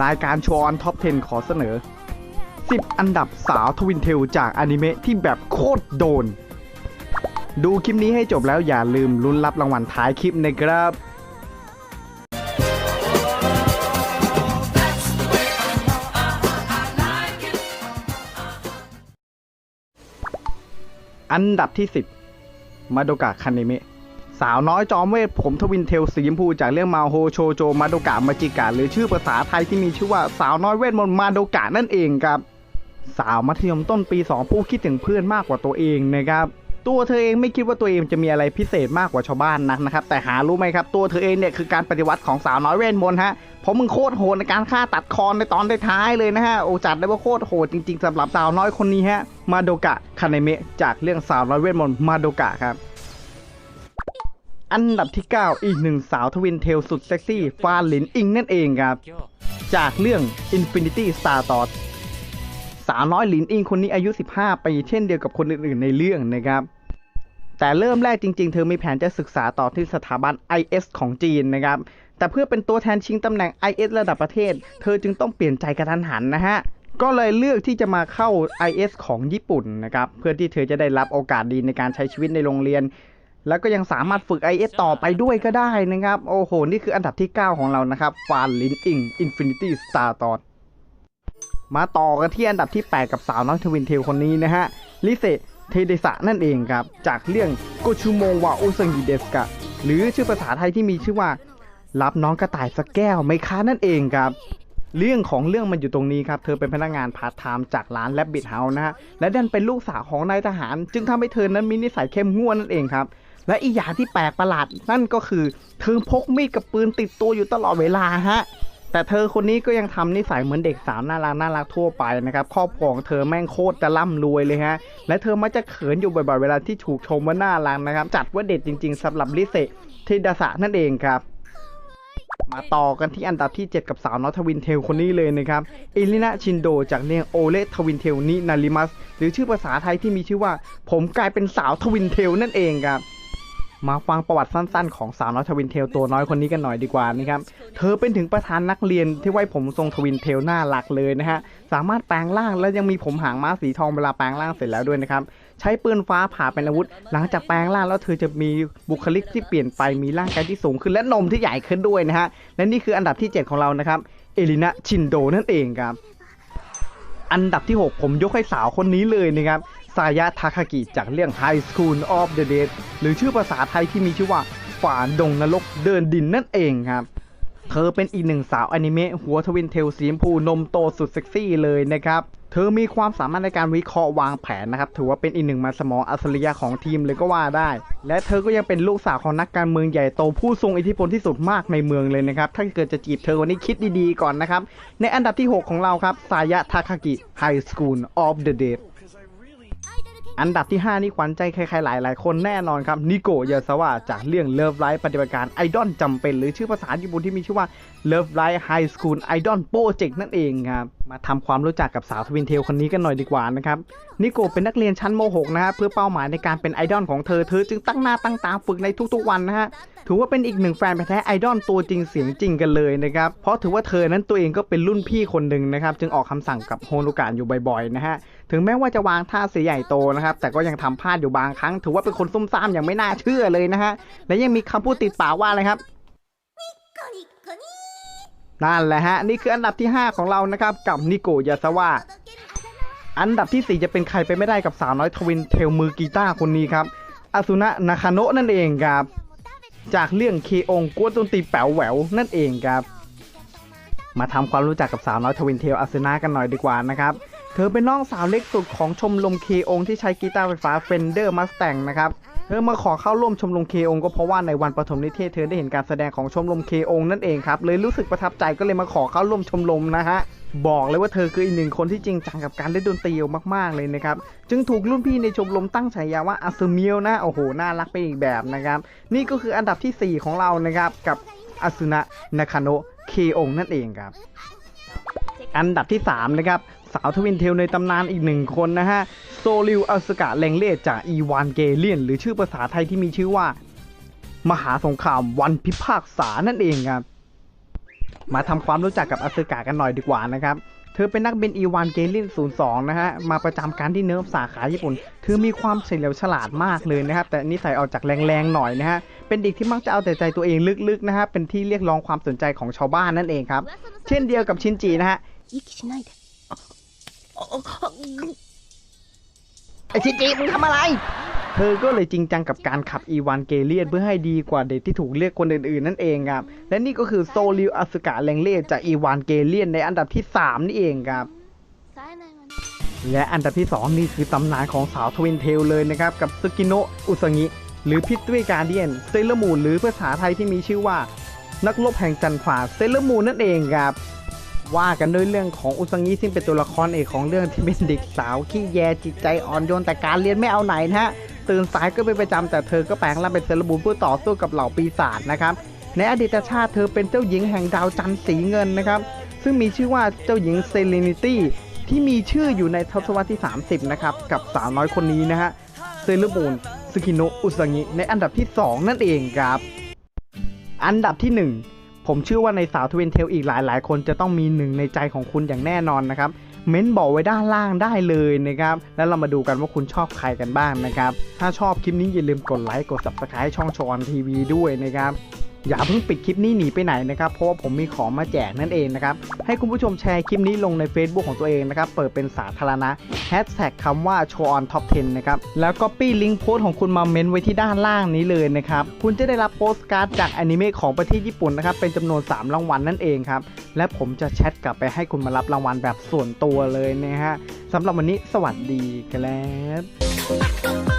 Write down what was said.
รายการชว์อนท็อป 10 ขอเสนอ 10 อันดับสาวทวินเทลจากอนิเมะที่แบบโคตรโดน ดูคลิปนี้ให้จบแล้วอย่าลืมลุ้นรับรางวัลท้ายคลิปนะครับอันดับที่ 10 มาโดกะคาเนเมะ สาวน้อยจอมเวทผมทวินเทลสีชมพูจากเรื่องมาโฮโชโจมาโดกะมาจิกะหรือชื่อภาษาไทยที่มีชื่อว่าสาวน้อยเวทมนต์มาโดกะนั่นเองครับ สาวมัธยมต้นปี 2 ผู้คิดถึงเพื่อนมากกว่าตัวเองนะครับตัวเธอเองไม่คิดว่าตัวเองจะมีอะไรพิเศษมากกว่าชาวบ้านนักนะครับแต่หารู้ไหมครับตัวเธอเองเนี่ยคือการปฏิวัติของสาวน้อยเวทมนต์ฮะเพราะมึงโคตรโหดในการฆ่าตัดคอในตอนท้ายเลยนะฮะโอจัดได้ว่าโคตรโหดจริงๆสำหรับสาวน้อยคนนี้ฮะมาโดกะคาเนเมะจากเรื่องสาวน้อยเวทมนต์มาโดกะครับ อันดับที่ 9 อีกหนึ่งสาวทวินเทลสุดเซ็กซี่ฟาหลินอิงนั่นเองครับ จากเรื่อง Infinity Star t o r สาวน้อยหลินอิงคนนี้อายุ 15 ปีเช่นเดียวกับคนอื่นๆในเรื่องนะครับ แต่เริ่มแรกจริงๆ เธอมีแผนจะศึกษาต่อที่สถาบัน IS ของจีนนะครับ แต่เพื่อเป็นตัวแทนชิงตำแหน่ง IS ระดับประเทศ เธอจึงต้องเปลี่ยนใจกระทันหันนะฮะก็เลยเลือกที่จะมาเข้า IS ของญี่ปุ่นนะครับ เพื่อที่เธอจะได้รับโอกาสดีในการใช้ชีวิตในโรงเรียน แล้วก็ยังสามารถฝึก IS ต่อไปด้วยก็ได้นะครับ โอ้โห นี่คืออันดับที่ 9 ของเรานะครับฟานลินอิง Infinity Star t o r มาต่อกันที่อันดับที่ 8 กับสาวน้อยทวินเทลคนนี้นะฮะลิเซเทเดสะนั่นเองครับ จากเรื่องโกชูโมวาอุซังกิเดสกะหรือชื่อภาษาไทยที่มีชื่อว่า รับน้องกระต่ายสักแก้วไหมคะนั่นเองครับ เรื่องของเรื่องมันอยู่ตรงนี้ครับ เธอเป็นพนักงานพาร์ทไทม์จากร้านแลบบิทเฮาส์นะฮะและดันเป็นลูกสาวของนายทหาร จึงทำให้เธอนั้นมีนิสัยเข้มงวดนั่นเองครับ และอีกอย่างที่แปลกประหลาดนั่นก็คือ เธอพกมีดกับปืนติดตัวอยู่ตลอดเวลาฮะแต่เธอคนนี้ก็ยังทำนิสัยเหมือนเด็กสาวน่ารักน่ารักทั่วไปนะครับครอบครัวของเธอแม่งโคตรจะร่ำรวยเลยฮะและเธอมักจะเขินอยู่บ่อยๆเวลาที่ถูกชมว่าน่ารักนะครับ จัดว่าเด็ดจริง ๆสำหรับลิเซทิดาสะนั่นเองครับ มาต่อกันที่อันดับที่ 7 กับสาวน้อยทวินเทลคนนี้เลยนะครับเอลินาชินโดจากเรื่องโอเลทวินเทลนินาริมัสหรือชื่อภาษาไทยที่มีชื่อว่า ผมกลายเป็นสาวทวินเทลนั่นเองครับ มาฟังประวัติสั้นๆ ของสาวน้อยทวินเทลตัวน้อยคนนี้กันหน่อยดีกว่านะครับ เธอเป็นถึงประธานนักเรียนที่ไว้ผมทรงทวินเทลหน่ารักเลยนะฮะ สามารถแปลงร่างและยังมีผมหางม้าสีทองเวลาแปลงร่างเสร็จแล้วด้วยนะครับ ใช้ปืนฟ้าผ่าเป็นอาวุธ หลังจากแปลงร่างแล้วเธอจะมีบุคลิกที่เปลี่ยนไปมีร่างกายที่สูงขึ้นและนมที่ใหญ่ขึ้นด้วยนะฮะ และนี่คืออันดับที่ 7 ของเรานะครับ เอลินาชินโดนั่นเองครับอันดับที่ 6 ผมยกให้สาวคนนี้เลยนะครับ ซายะทาคากิจากเรื่อง High School of the Dead หรือชื่อภาษาไทยที่มีชื่อว่าฝ่าดงนรกเดินดินนั่นเองครับ เธอเป็นอีกหนึ่งสาวอนิเมะหัวทวินเทลสีชมพูนมโตสุดเซ็กซี่เลยนะครับ เธอมีความสามารถในการวิเคราะห์วางแผนนะครับ ถือว่าเป็นอีกหนึ่งมันสมองอัจฉริยะของทีมเลยก็ว่าได้ และเธอก็ยังเป็นลูกสาวของนักการเมืองใหญ่โตผู้ทรงอิทธิพลที่สุดมากในเมืองเลยนะครับ ถ้าเกิดจะจีบเธอวันนี้คิดดีๆก่อนนะครับ ในอันดับที่ 6 ของเราครับซายะทาคากิไฮสคูล อันดับที่ 5 นี่ขวัญใจใครๆหลายๆ คนแน่นอนครับนิโกะยาสวะจากเรื่องเลิฟไลฟ์ปฏิบัติการไอดอลจำเป็น หรือชื่อภาษาญี่ปุ่นที่มีชื่อว่าเลิฟไลฟ์ไฮสคูลไอดอลโปรเจกต์นั่นเองครับมาทำความรู้จักกับสาวทวินเทลคนนี้กันหน่อยดีกว่านะครับนิโกะเป็นนักเรียนชั้นม .6 นะฮะเพื่อเป้าหมายในการเป็นไอดอลของเธอเธอจึงตั้งหน้าตั้งตาฝึกในทุกๆวันนะฮะ ถือว่าเป็นอีกหนึ่งแฟนพันธุ์แท้ไอดอลตัวจริงเสียงจริงกันเลยนะครับ เพราะถือว่าเธอนั้นตัวเองก็เป็นรุ่นพี่คนหนึ่งนะครับ จึงออกคำสั่งกับโฮนุกะอยู่บ่อยๆนะฮะ ถึงแม้ว่าจะวางท่าเสียใหญ่โตนะครับ แต่ก็ยังทำพลาดอยู่บางครั้ง ถือว่าเป็นคนซุ่มซ่ามอย่างไม่น่าเชื่อเลยนะฮะ และยังมีคำพูดติดปากว่าอะไรครับนั่นแหละฮะ นี่คืออันดับที่ 5 ของเรานะครับกับนิโกยาสวะอันดับที่ 4 จะเป็นใครไปไม่ได้กับสาวน้อยทวินเทลมือกีตาร์คนนี้ครับอาซุนะนาคาโนะนั่นเองครับ จากเรื่องเคองกวนดนตีแป๋วแหววนั่นเองครับ มาทำความรู้จักกับสาวน้อยทวินเทลอาเซนากันหน่อยดีกว่านะครับเธอเป็นน้องสาวเล็กสุดของชมรมเคองที่ใช้กีตาร์ไฟฟ้าเฟนเดอร์มัสแตงนะครับ ธอมาขอเข้าร่วมชมรมเคองก็เพราะว่าในวันปฐมนิเทศเธอได้เห็นการแสดงของชมรมเคองนั่นเองครับเลยรู้สึกประทับใจก็เลยมาขอเข้าร่วมชมรมนะฮะบอกเลยว่าเธอคืออีกหนึ่งคนที่จริงจังกับการเล่นดนตรีมากๆเลยนะครับจึงถูกรุ่นพี่ในชมรมตั้งฉายาว่าอาซูเมียวนะโอ้โหน่ารักไปอีกแบบนะครับนี่ก็คืออันดับทีสี่4 ของเรานะครับกับอาซุนะนาคาโนะเคองนั่นเองครับอันดับที่3นะครับสาวทวินเทลในตำนานอีกหนึ่งคนนะฮะ โซลิวอัลสกาแรงเล่จากอีวานเกเลียน หรือชื่อภาษาไทยที่มีชื่อว่า มหาสงครามวันพิพากษานั่นเองครับมาทำความรู้จักกับอัลสกากันหน่อยดีกว่านะครับเธอเป็นนักบินอีวานเกเลียน02 นะฮะ มาประจำการที่เนิร์ฟสาขาญี่ปุ่น เธอมีความเฉลียวฉลาดมากเลยนะครับ แต่นิสัยออกจากแรงๆหน่อยนะฮะ เป็นเด็กที่มักจะเอาแต่ใจตัวเองลึกๆนะฮะ เป็นที่เรียกร้องความสนใจของชาวบ้านนั่นเองครับ เช่นเดียวกับชินจีนะฮะ ไอชิจิมึงทำอะไร เธอก็เลยจริงจังกับการขับอีวานเกเลียนเพื่อให้ดีกว่าเด็กที่ถูกเรียกคนอื่นๆนั่นเองครับ และนี่ก็คือโซลิวอสุกาแรงเล่จากอีวานเกเลียนในอันดับที่ 3 นี่เองครับ และอันดับที่ 2 นี่คือตำนานของสาวทวินเทลเลยนะครับ กับสกิโนอุสงิหรือพิทวีการเดียนเซเลมูนหรือภาษาไทยที่มีชื่อว่า นักลบแห่งจันทราเซเลมูนนั่นเองครับ ว่ากันด้วยเรื่องของอุซางิซึ่งเป็นตัวละครเอกของเรื่องที่เป็นเด็กสาวขี้แยจิตใจอ่อนโยนแต่การเรียนไม่เอาไหนนะฮะตื่นสายก็เป็นประจำแต่เธอก็แปลงร่างเป็นเซเลมูนเพื่อต่อสู้กับเหล่าปีศาจนะครับในอดีตชาติเธอเป็นเจ้าหญิงแห่งดาวจันทร์สีเงินนะครับซึ่งมีชื่อว่าเจ้าหญิงเซเลนิตี้ที่มีชื่ออยู่ในทศวรรษที่ 30 นะครับ กับสาวน้อยคนนี้นะฮะเซเลมูนสกิโนอุซางิในอันดับที่ 2 นั่นเองครับ อันดับที่ 1 ผมเชื่อว่าในสาวทวินเทลอีกหลาย ๆ คนจะต้องมีหนึ่งในใจของคุณอย่างแน่นอนนะครับ เม้นบอกไว้ด้านล่างได้เลยนะครับ แล้วเรามาดูกันว่าคุณชอบใครกันบ้างนะครับ ถ้าชอบคลิปนี้อย่าลืมกดไลค์ กด subscribe ช่องชอนทีวีด้วยนะครับ อย่าเพิ่งปิดคลิปนี้หนีไปไหนนะครับ เพราะว่าผมมีของมาแจกนั่นเองนะครับ ให้คุณผู้ชมแชร์คลิปนี้ลงใน Facebook ของตัวเองนะครับ เปิดเป็นสาธารณะแฮชแท็กคำว่า show on top 10 นะครับ แล้วก็ปี้ลิงก์โพสต์ของคุณมาเมนไว้ที่ด้านล่างนี้เลยนะครับ คุณจะได้รับโปสการ์ดจากอนิเมะของประเทศญี่ปุ่นนะครับ เป็นจำนวน 3 รางวัลนั่นเองครับ และผมจะแชทกลับไปให้คุณมารับรางวัลแบบส่วนตัวเลยนะฮะสำหรับวันนี้สวัสดีครับ